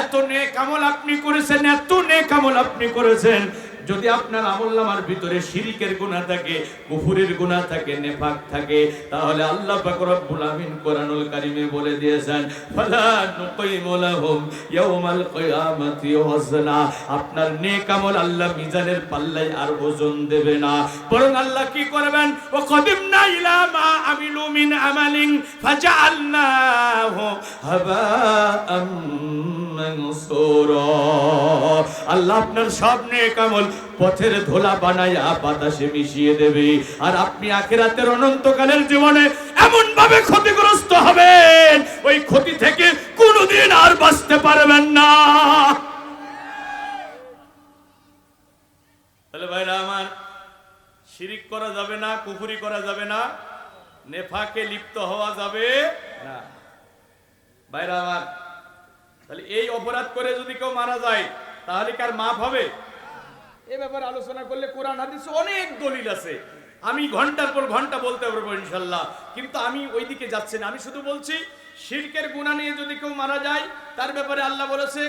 এত নেক আমল আপনি করেছেন এত নেক আমল আপনি করেছেন। যদি আপনার আমল নামার ভিতরে শিরিকের গুনাহ থাকে, কুফুরের গুনাহ থাকে, নেফাক থাকে, তাহলে আল্লাহ পাক আমিন কোরআনুল কারীমে বলে দিয়েছেন আপনার নেক আমল আল্লাহ মিজানের পাল্লায় আর ওজন দেবে না। বরং আল্লাহ কি করবেন? ও কদিমনা ইলা মা আমিলু মিন আমালিন আল্লাহ আপনার সব নেক আমল পথের ধোলা বানায়া বাতাসে মিশিয়ে দেবে। আর আপনি আখিরাতের অনন্তকালের জীবনে এমন ভাবে ক্ষতিগ্রস্ত হবেন, ওই ক্ষতি থেকে কোনোদিন আর বাঁচতে পারবেন না। তাহলে ভাইরা আমার, শিরিক করা যাবে না, কুফুরি করা যাবে না, নেফাকে লিপ্ত হওয়া যাবে না। ভাইরা আমার, তাহলে এই অপরাধ করে যদি কেউ মারা যায়, তাহলে কার মাফ হবে? এ ব্যাপারে আলোচনা করলে কোরআন, হাদিস অনেক দলিল আছে। আমি ঘণ্টার পর ঘণ্টা বলতে পারব ইনশাল্লাহ। কিন্তু আমি ওইদিকে যাচ্ছি না। আমি শুধু বলছি, শিরকের গুনাহ নিয়ে যদি কেউ মারা যায়, তার ব্যাপারে আল্লাহ বলেছে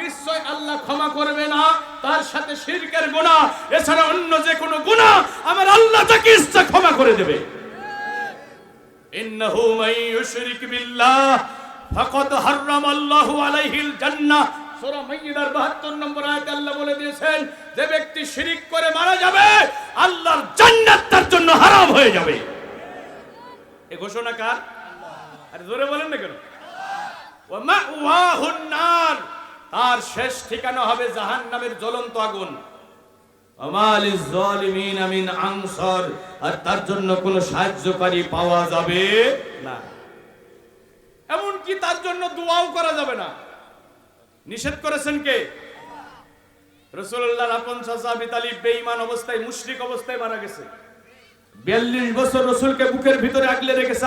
নিশ্চয় আল্লাহ ক্ষমা করবে না, তার সাথে শিরকের গুনাহ। এছাড়া অন্য যে কোনো গুনাহ, আমার আল্লাহ তাকে ইচ্ছা ক্ষমা করে দেবে। ইন্নাহু মান ইউশরিক বিল্লাহ, ফাকাদ হারাম আল্লাহু আলাইহিল জান্নাহ। সূরা মাইদার 72 নম্বর আয়াতে আল্লাহ বলে দিয়েছেন, যে ব্যক্তি শিরিক করে মারা যাবে, আল্লাহর জান্নাত তার জন্য হারাম হয়ে যাবে। এই ঘোষণা কার? আরে জোরে বলেন না কেন? ওয়া মাওয়াহুন নার, তার শেষ ঠিকানা হবে জাহান্নামের জ্বলন্ত আগুন। আর তার জন্য সাহায্যকারী পাওয়া যাবে না। তার জন্য দোয়াও করা যাবে না। নিষেধ করেছেন কে? রসুল্লাহ বেঈমান অবস্থায়, মুশরিক অবস্থায় মারা গেছে। বিয়াল্লিশ বছর রসুলকে বুকের ভিতরে রেখেছে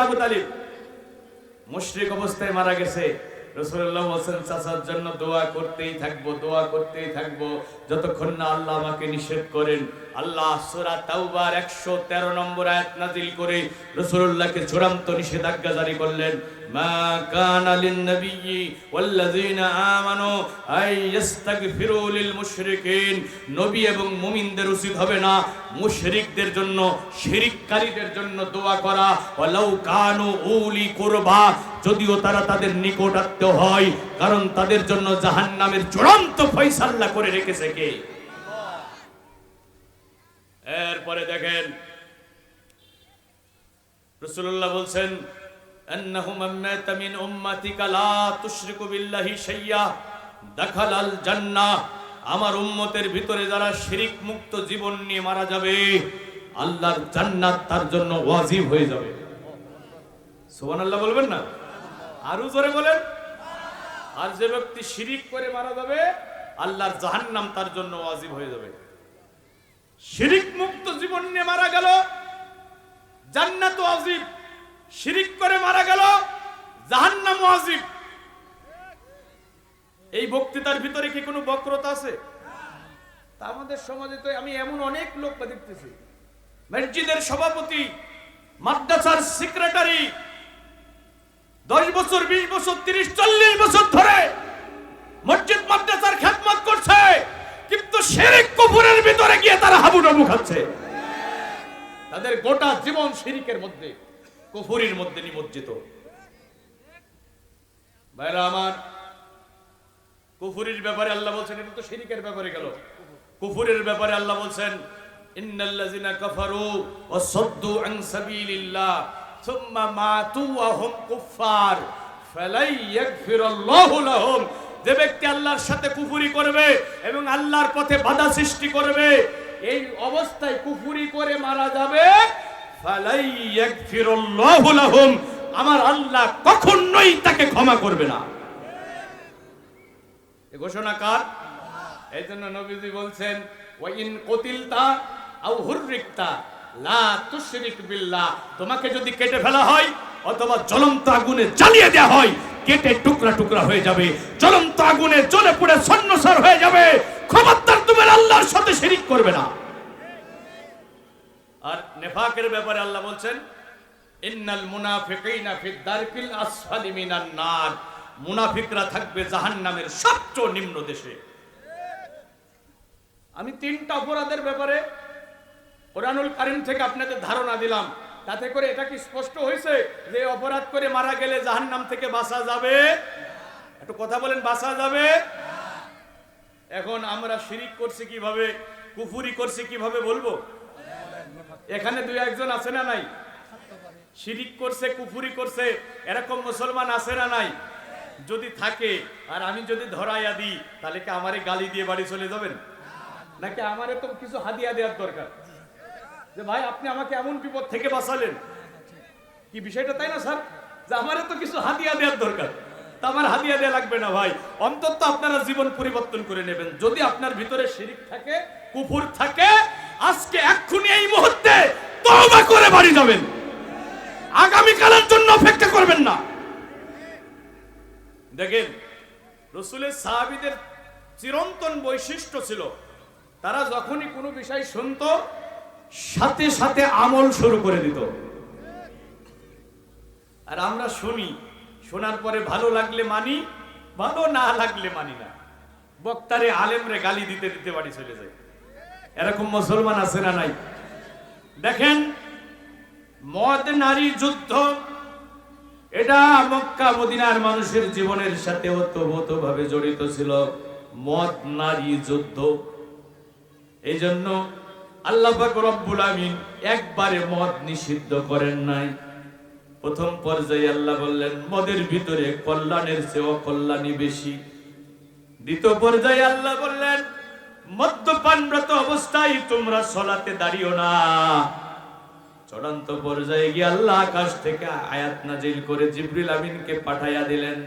অবস্থায় মারা গেছে। রসুল্লাহ হোসেন চাচার জন্য দোয়া করতেই থাকব, দোয়া করতেই থাকব। যতক্ষণ না আল্লাহ আমাকে নিষেধ করেন, আল্লাহ সোরা তাওবার 113 নম্বর আয়াত নাজিল করে রসুল্লাহকে চূড়ান্ত নিষেধাজ্ঞা জারি করলেন। দোয়া করা। যদিও তারা তাদের নিকট আত্মীয় হয়, কারণ তাদের জন্য জাহান্নামের চূড়ান্ত ফয়সালা করে রেখেছে কে? এরপরে দেখেন রসুল্লাহ বলছেন أنه من مات من أمتك لا تشرك بالله شيئا دخل الجنة আমার উম্মতের ভিতরে যারা শিরিক মুক্ত জীবন নিয়ে মারা যাবে আল্লাহর জান্নাত তার জন্য ওয়াজিব হয়ে যাবে সুবহানাল্লাহ বলবেন না আরো জোরে বলেন আর যে ব্যক্তি শিরিক করে মারা যাবে আল্লাহর জাহান্নাম তার জন্য ওয়াজিব হয়ে যাবে শিরিক মুক্ত জীবন নিয়ে মারা গেল জান্নাত ওয়াজিব শিরিক করে মারা গেল জাহান্নাম ওয়াজিব এই বক্তৃতার ভিতরে কি কোনো বক্রতা আছে? আমাদের সমাজে তো আমি এমন অনেক লোক দেখতেছি। মসজিদের সভাপতি, মাদ্রাসার সেক্রেটারি, দশ বছর, বিশ বছর, তিরিশ, চল্লিশ বছর ধরে মসজিদ, মাদ্রাসার খেদমত করছে, কিন্তু শিরিক কুফুরের ভিতরে গিয়ে তারা হাবুডাবু খাচ্ছে। তাদের গোটা জীবন শিরিকের মধ্যে। কুফুরির মধ্যে নিমজ্জিত। ভাইরা আমার, কুফুরির ব্যাপারে আল্লাহ বলছেন, এটা তো শিরিকের ব্যাপারে গেল। কুফুরের ব্যাপারে আল্লাহ বলছেন, ইন্নাল্লাযিনা কাফারু ওয়া সাদ্দু আন সাবিলিল্লাহ, সুম্মা মাতু ওয়া হুম ফালাই লাহুম। যে ব্যক্তি আল্লাহর সাথে কুফুরি করবে এবং আল্লাহর পথে বাধা সৃষ্টি করবে, এই অবস্থায় কুফুরি করে মারা যাবে। আমার আল্লাহ কখনোই তাকে ক্ষমা করবে না। ঘোষণা কার? এই জন্য নবীজি বলছেন, ওয়া ইন কতিলতা আও হুররিকতা লা তুশরিক বিল্লাহ। তোমাকে যদি কেটে ফেলা হয়, অথবা জ্বলন্ত আগুনে জ্বালিয়ে দেওয়া হয়, কেটে টুকরা টুকরা হয়ে যাবে। জ্বলন্ত আগুনে জ্বলে পুড়ে সন্নসার হয়ে যাবে। খবরদার তুমি আল্লাহর সাথে শিরিক করবে না। আর নেফাকের ব্যাপারে আল্লাহ বলছেন, ইন্নাল মুনাফিকিনা ফি দারকিল আসফালি মিনান নার। মুনাফিকরা থাকবে জাহান্নামের সবচেয়ে নিম্ন দেশে। আমি তিনটা অপরাধের ব্যাপারে কোরআনুল কারিম থেকে আপনাদের ধারণা দিলাম। তাতে করে এটা কি স্পষ্ট হয়েছে যে অপরাধ করে মারা গেলে জাহান্নাম থেকে বাঁচা যাবে? একটু কথা বলেন, বাঁচা যাবে? এখন আমরা শিরিক করছি কীভাবে, কুফুরি করছি কীভাবে বলব? এখানে দুই একজন আছে না নাই? শিরিক করছে, কুফুরি করছে, এরকম মুসলমান আছে না নাই? যদি থাকে, আর আমি যদি ধরাইয়া দিই, তাহলে কি আমারে গালি দিয়ে বাড়ি চলে যাবেন? নাকি আমারে তো কিছু হাদিয়া দেওয়ার দরকার? যে ভাই, আপনি আমাকে এমন বিপদ থেকে বাঁচালেন। কি বিষয়টা তাই না, স্যার? যে আমারে তো কিছু হাদিয়া দেওয়ার দরকার। তা আমার হাদিয়া দেওয়া লাগবে না, ভাই। অন্তত আপনারা জীবন পরিবর্তন করে নেবেন। যদি আপনার ভিতরে শিরিক থাকে, কুফুর থাকে আজকে এক্ষুনি এই মুহূর্তে তওবা করে বাড়ি যাবেন। আগামীকালের জন্য অপেক্ষা করবেন না। দেখেন, রসুলের সাহাবিদের চিরন্তন বৈশিষ্ট্য ছিল, তারা যখনই কোনো বিষয় শুনত, সাথে সাথে আমল শুরু করে দিত। আর আমরা শুনি, শোনার পরে ভালো লাগলে মানি, ভালো না লাগলে মানি না। বক্তারে আলেমরে গালি দিতে দিতে বাড়ি চলে যায়। এরকম মুসলমান আছে না নাই? দেখেন, মদ, নারী, যুদ্ধ, এটা মক্কা, মদিনার মানুষের জীবনের সাথে ওতপ্রোত ভাবে জড়িত ছিল মদ, নারী, যুদ্ধ। এই জন্য আল্লাহ আমিন একবারে মদ নিষিদ্ধ করেন নাই। প্রথম পর্যায়ে আল্লাহ বললেন, মদের ভিতরে কল্যাণের চেয়ে অকল্যাণী বেশি। দ্বিতীয় পর্যায়ে আল্লাহ বললেন মদ্যপানরত অবস্থায় তোমরা সলাতে দাঁড়িও না। চূড়ান্ত পর্যায়ে গিয়ে আল্লাহ আকাশ থেকে আয়াত নাজিল করে জিবরিল আমিনকে পাঠাইয়া দিলেন।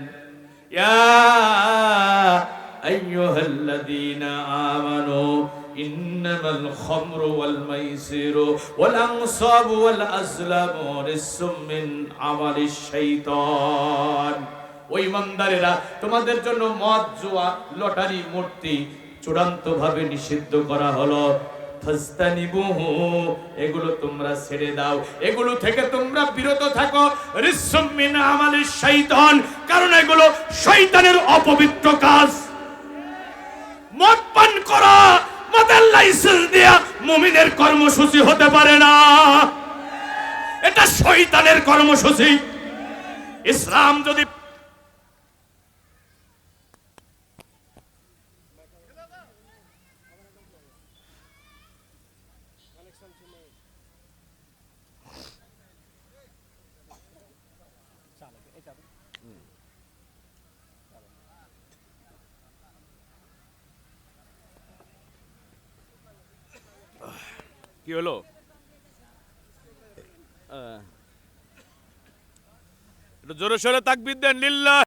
ওয়াল আনসাবু ওয়াল আজলামু রিসসুম মিন আমালিশ শাইতান। ওই ইমানদারেরা, তোমাদের জন্য মদ, জুয়া, লটারি, মূর্তি চূড়ান্ত ভাবে নিষিদ্ধ করা হলো। এগুলো তোমরা ছেড়ে দাও। এগুলো থেকে তোমরা বিরত থাকো। আমালিশ শাইতান, কারণ এগুলো শয়তানের অপবিত্র কাজ। মদ পান করা, মদের লাইসেন্স দেয়া মুমিনের কর্মসূচি হতে পারে না। এটা শৈতানের কর্মসূচি। ইসলাম যদি কি হলো? জোরে সোরে তাকবিদ দেন লিল্লাহ।